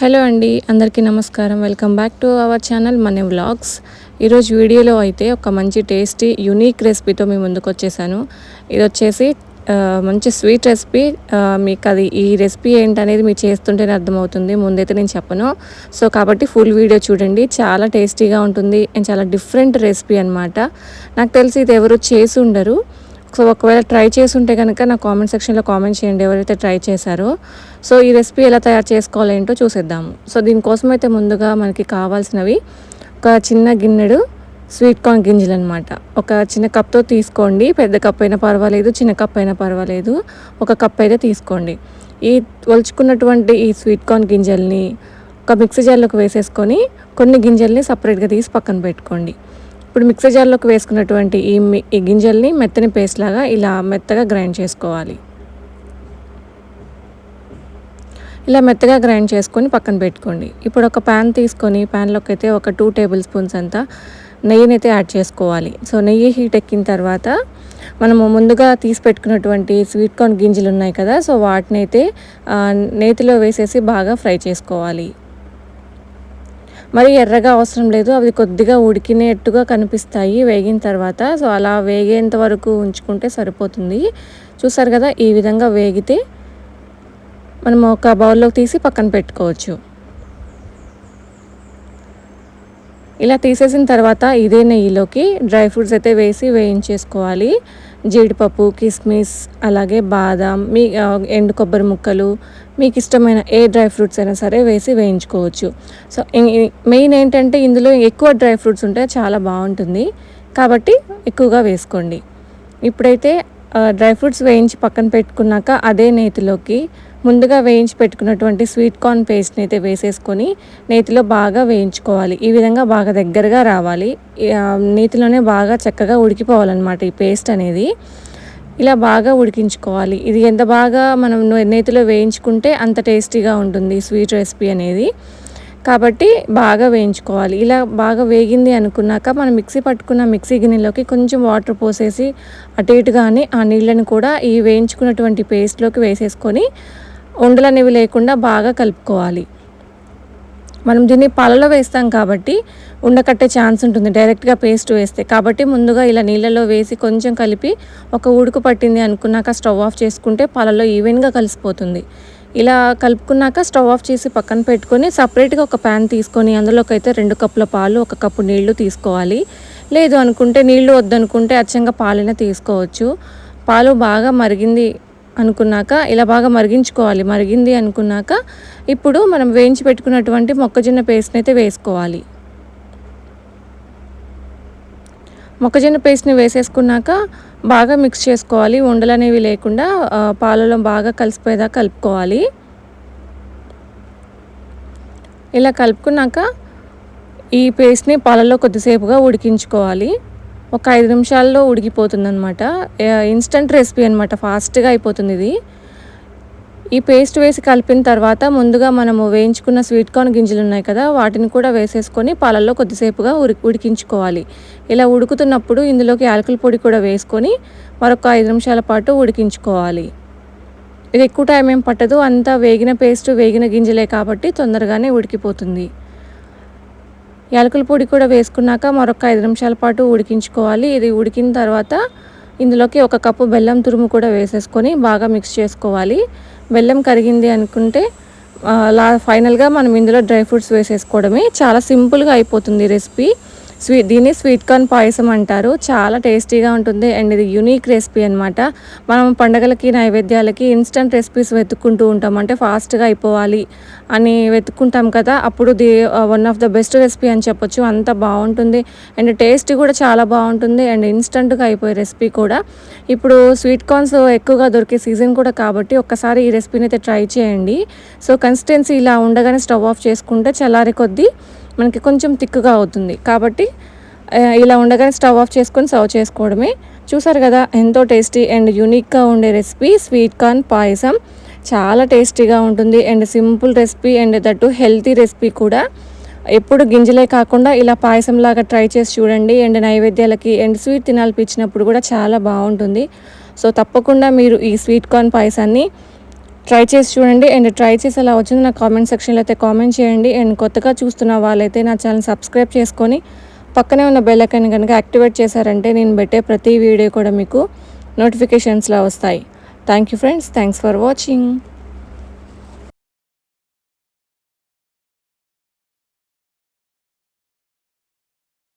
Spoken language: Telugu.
హలో అండి అందరికీ నమస్కారం. Welcome back to our channel money vlogs. ఈరోజు వీడియోలో అయితే ఒక మంచి టేస్టీ యునీక్ రెసిపీతో మీ ముందుకు వచ్చేసాను ఇది వచ్చేసి మంచి స్వీట్ రెసిపీ. మీకు అది ఈ రెసిపీ ఏంటనేది మీరు చేస్తుంటేనే అర్థమవుతుంది. ముందైతే నేను చెప్పను. సో కాబట్టి ఫుల్ వీడియో చూడండి. చాలా టేస్టీగా ఉంటుంది. అండ్ చాలా డిఫరెంట్ రెసిపీ అనమాట నాకు తెలిసి ఇది ఎవరు చేసి ఉండరు. సో ఒకవేళ ట్రై చేసి ఉంటే కనుక నా కామెంట్ సెక్షన్లో కామెంట్ చేయండి ఎవరైతే ట్రై చేశారో. సో ఈ రెసిపీ ఎలా తయారు చేసుకోవాలో ఏంటో చూసేద్దాము సో దీనికోసం అయితే ముందుగా మనకి కావాల్సినవి ఒక చిన్న గిన్నెడు స్వీట్ కార్న్ గింజలు అనమాట ఒక చిన్న కప్తో తీసుకోండి. పెద్ద కప్ అయినా పర్వాలేదు చిన్న కప్ అయినా పర్వాలేదు. ఒక కప్ అయితే తీసుకోండి. ఈ ఒలుచుకున్నటువంటి ఈ స్వీట్ కార్న్ గింజల్ని ఒక మిక్సీ జార్లోకి వేసేసుకొని కొన్ని గింజల్ని సపరేట్గా తీసి పక్కన పెట్టుకోండి. ఇప్పుడు మిక్సర్ జార్లోకి వేసుకున్నటువంటి ఈ ఈ గింజల్ని మెత్తని పేస్ట్ లాగా ఇలా మెత్తగా గ్రైండ్ చేసుకోవాలి. ఇలా మెత్తగా గ్రైండ్ చేసుకొని పక్కన పెట్టుకోండి. ఇప్పుడు ఒక ప్యాన్ తీసుకొని ప్యాన్లోకి అయితే ఒక టూ టేబుల్ స్పూన్స్ అంతా నెయ్యిని అయితే యాడ్ చేసుకోవాలి. సో నెయ్యి హీట్ ఎక్కిన తర్వాత మనము ముందుగా తీసి పెట్టుకున్నటువంటి స్వీట్ కార్న్ గింజలు ఉన్నాయి కదా సో వాటిని అయితే నేతిలో వేసేసి బాగా ఫ్రై చేసుకోవాలి. మరి ఎర్రగా అవసరం లేదు. అవి కొద్దిగా ఉడికినట్టుగా కనిపిస్తాయి వేగిన తర్వాత. సో అలా వేగేంత వరకు ఉంచుకుంటే సరిపోతుంది. చూసారు కదా ఈ విధంగా వేగితే మనం ఒక బౌల్లోకి తీసి పక్కన పెట్టుకోవచ్చు. ఇలా తీసేసిన తర్వాత ఇదే నెయ్యిలోకి డ్రై ఫ్రూట్స్ అయితే వేసి వేయించేసుకోవాలి. జీడిపప్పు కిస్మిస్ అలాగే బాదం మీ ఎండు కొబ్బరి ముక్కలు మీకు ఇష్టమైన ఏ డ్రై ఫ్రూట్స్ అయినా సరే వేసి వేయించుకోవచ్చు. సో మెయిన్ ఏంటంటే ఇందులో ఎక్కువ డ్రై ఫ్రూట్స్ ఉంటే చాలా బాగుంటుంది. కాబట్టి ఎక్కువగా వేసుకోండి. ఇప్పుడైతే డ్రై ఫ్రూట్స్ వేయించి పక్కన పెట్టుకున్నాక అదే నేతిలోకి ముందుగా వేయించి పెట్టుకున్నటువంటి స్వీట్ కార్న్ పేస్ట్ని అయితే వేసేసుకొని నేతిలో బాగా వేయించుకోవాలి. ఈ విధంగా బాగా దగ్గరగా రావాలి. నేతిలోనే బాగా చక్కగా ఉడికిపోవాలన్నమాట ఈ పేస్ట్ అనేది. ఇలా బాగా ఉడికించుకోవాలి. ఇది ఎంత బాగా మనం నేతిలో వేయించుకుంటే అంత టేస్టీగా ఉంటుంది స్వీట్ రెసిపీ అనేది. కాబట్టి బాగా వేయించుకోవాలి. ఇలా బాగా వేగింది అనుకున్నాక మనం మిక్సీ పట్టుకున్న మిక్సీ గిన్నెలోకి కొంచెం వాటర్ పోసేసి అటు ఇటుగానే ఆ నీళ్ళని కూడా ఈ వేయించుకున్నటువంటి పేస్ట్లోకి వేసేసుకొని ఉండలు అనేవి లేకుండా బాగా కలుపుకోవాలి. మనం దీన్ని పాలలో వేస్తాం కాబట్టి ఉండకట్టే ఛాన్స్ ఉంటుంది. డైరెక్ట్గా పేస్ట్ వేస్తే కాబట్టి ముందుగా ఇలా నీళ్ళలో వేసి కొంచెం కలిపి ఒక ఉడుకు పట్టింది అనుకున్నాక స్టవ్ ఆఫ్ చేసుకుంటే పాలలో ఈవెన్గా కలిసిపోతుంది. ఇలా కలుపుకున్నాక స్టవ్ ఆఫ్ చేసి పక్కన పెట్టుకొని సపరేట్గా ఒక ప్యాన్ తీసుకొని అందులోకి అయితే రెండు కప్పుల పాలు ఒక కప్పు నీళ్ళు తీసుకోవాలి. లేదు అనుకుంటే నీళ్ళు వద్దనుకుంటే అచ్చంగా పాలైనా తీసుకోవచ్చు. పాలు బాగా మరిగింది అనుకున్నాక ఇలా బాగా మరిగించుకోవాలి. మరిగింది అనుకున్నాక ఇప్పుడు మనం వేయించి పెట్టుకున్నటువంటి మొక్కజొన్న పేస్ట్ని అయితే వేసుకోవాలి. మొక్కజొన్న పేస్ట్ని వేసేసుకున్నాక బాగా మిక్స్ చేసుకోవాలి. ఉండలు అనేవి లేకుండా పాలలో బాగా కలిసిపోయేదా కలుపుకోవాలి. ఇలా కలుపుకున్నాక ఈ పేస్ట్ని పాలలో కొద్దిసేపుగా ఉడికించుకోవాలి. ఒక ఐదు నిమిషాల్లో ఉడికిపోతుంది అనమాట ఇన్స్టంట్ రెసిపీ అనమాట ఫాస్ట్గా అయిపోతుంది ఇది. ఈ పేస్ట్ వేసి కలిపిన తర్వాత ముందుగా మనము వేయించుకున్న స్వీట్ కార్న్ గింజలు ఉన్నాయి కదా వాటిని కూడా వేసేసుకొని పాలల్లో కొద్దిసేపుగా ఉడి ఉడికించుకోవాలి. ఇలా ఉడుకుతున్నప్పుడు ఇందులోకి యాలకుల పొడి కూడా వేసుకొని మరొక ఐదు నిమిషాల పాటు ఉడికించుకోవాలి. ఇది ఎక్కువ టైం ఏం పట్టదు. అంతా వేగిన పేస్ట్ వేగిన గింజలే కాబట్టి తొందరగానే ఉడికిపోతుంది. యాలకుల పొడి కూడా వేసుకున్నాక మరొక ఐదు నిమిషాల పాటు ఉడికించుకోవాలి. ఇది ఉడికిన తర్వాత ఇందులోకి ఒక కప్పు బెల్లం తురుము కూడా వేసేసుకొని బాగా మిక్స్ చేసుకోవాలి. బెల్లం కరిగింది అనుకుంటే లా ఫైనల్గా మనం ఇందులో డ్రై ఫ్రూట్స్ వేసేసుకోవడమే. చాలా సింపుల్గా అయిపోతుంది రెసిపీ. స్వీట్ దీన్ని స్వీట్ కార్న్ పాయసం అంటారు. చాలా టేస్టీగా ఉంటుంది అండ్ ఇది యునీక్ రెసిపీ అనమాట మనం పండగలకి నైవేద్యాలకి ఇన్స్టంట్ రెసిపీస్ వెతుక్కుంటూ ఉంటాం. అంటే ఫాస్ట్గా అయిపోవాలి అని వెతుక్కుంటాం కదా అప్పుడు the one of the best recipe అని చెప్పొచ్చు. అంత బాగుంటుంది అండ్ టేస్ట్ కూడా చాలా బాగుంటుంది అండ్ ఇన్స్టంట్గా అయిపోయే రెసిపీ కూడా. ఇప్పుడు స్వీట్ కార్న్స్ ఎక్కువగా దొరికే సీజన్ కూడా కాబట్టి ఒక్కసారి ఈ రెసిపీని అయితే ట్రై చేయండి. సో కన్సిస్టెన్సీ ఇలా ఉండగానే స్టవ్ ఆఫ్ చేసుకుంటే చల్లారి కొద్దీ మనకి కొంచెం థిక్గా అవుతుంది. కాబట్టి ఇలా ఉండగానే స్టవ్ ఆఫ్ చేసుకొని సర్వ్ చేసుకోవడమే. చూసారు కదా ఎంతో టేస్టీ అండ్ యూనిక్గా ఉండే రెసిపీ స్వీట్ కార్న్ పాయసం. చాలా టేస్టీగా ఉంటుంది and simple recipe and that healthy recipe కూడా. ఎప్పుడు గింజలే కాకుండా ఇలా పాయసం లాగా ట్రై చేసి చూడండి అండ్ నైవేద్యాలకి అండ్ స్వీట్ తినాలనిపించినప్పుడు కూడా చాలా బాగుంటుంది. సో తప్పకుండా మీరు ఈ స్వీట్ కార్న్ పాయసాన్ని ట్రై చేసి చూడండి. అండ్ ట్రై చేసి ఎలా వచ్చిందో నా కామెంట్ సెక్షన్లో అయితే కామెంట్ చేయండి. అండ్ కొత్తగా చూస్తున్న వాళ్ళైతే నా ఛానల్ సబ్స్క్రైబ్ చేసుకొని పక్కనే ఉన్న బెల్ ఐకాన్ కనుక యాక్టివేట్ చేశారంటే నేను పెట్టే ప్రతి వీడియో కూడా మీకు నోటిఫికేషన్స్లో వస్తాయి. Thank you friends thanks for watching